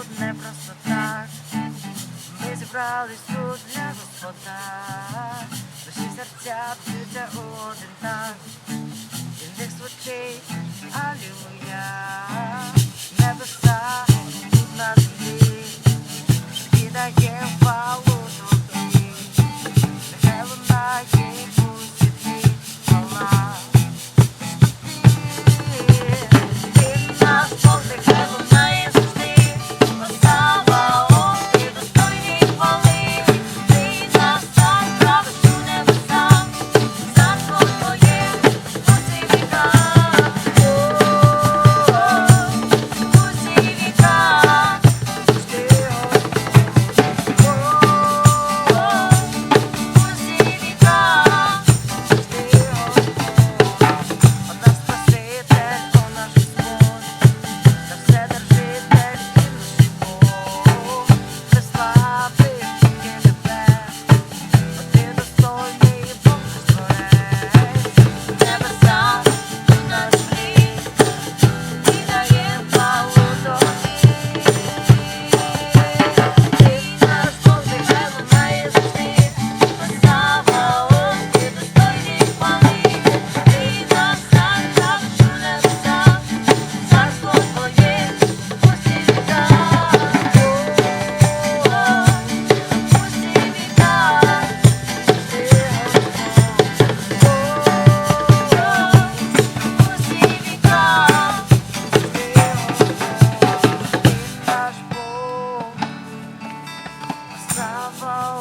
тут не просто так. Ми зібрались тут для Господа. Душі серця б'ються у один так. Він них Алілуя. Небеса тут на землі. Кидає travel.